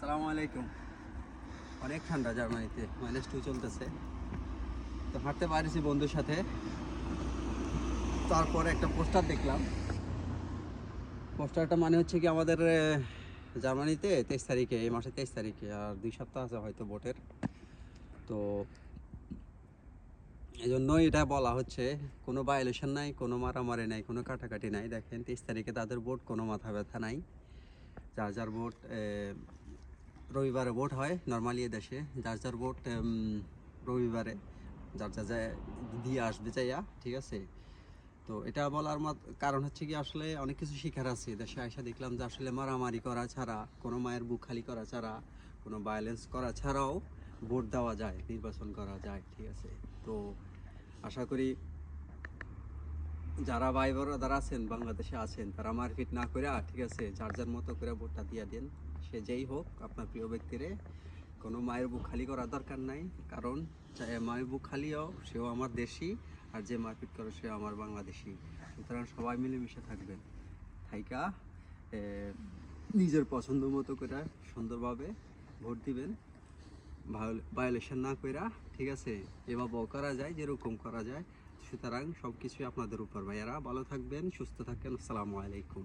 আসসালামু আলাইকুম। অনেক ঠান্ডা জার্মানিতে মাইনাস টু চলতেছে। তো হাঁটতে পারিছি বন্ধুর সাথে। তারপরে একটা পোস্টার দেখলাম। পোস্টারটা মানে হচ্ছে কি আমাদের জার্মানিতে তেইশ তারিখে, এই মাসে তেইশ তারিখে, আর দুই সপ্তাহ আছে হয়তো ভোটের। তো এই জন্যই এটা বলা হচ্ছে, কোনো ভায়োলেশন নাই, কোনো মারামারি নাই, কোনো কাটাকাটি নাই। দেখেন, তেইশ তারিখে তাদের ভোট, কোনো মাথা ব্যথা নাই। যার যার ভোট রবিবারে ভোট হয় নর্মালি দেশে। যার যার ভোট রবিবারে যার যা যায় দিয়ে আসবে চাইয়া, ঠিক আছে? তো এটা বলার কারণ হচ্ছে কি আসলে অনেক কিছু শিখার আছে। দেশে আইসা দেখলাম যে আসলে মারামারি করা ছাড়া, কোনো মায়ের বুক খালি করা ছাড়া, কোনো ভায়োলেন্স করা ছাড়াও ভোট দেওয়া যায়, নির্বাচন করা যায়, ঠিক আছে? তো আশা করি যারা ভাই যারা আছেন, বাংলাদেশে আছেন, তারা মারপিট না করে ঠিক আছে, যার যার মতো করে ভোটটা দিয়ে দেন, সে যেই হোক, আপনার প্রিয় ব্যক্তিরে কোনো মায়ের বুক খালি করার দরকার নাই, কারণ মায়ের বুক খালি খালিও সেও আমার দেশি, আর যে মারপিট করে সেও আমার বাংলাদেশি। সুতরাং সবাই মিলেমিশে থাকবেন। থাইকা নিজের পছন্দ মতো করে সুন্দরভাবে ভোট দিবেন। ভায়োলেশন না কইরা, ঠিক আছে, এভাবেও করা যায়, যেরকম করা যায়। সুতরাং সব কিছুই আপনাদের উপর ভাইয়ারা। ভালো থাকবেন সুস্থ থাকেন। আসসালামু আলাইকুম।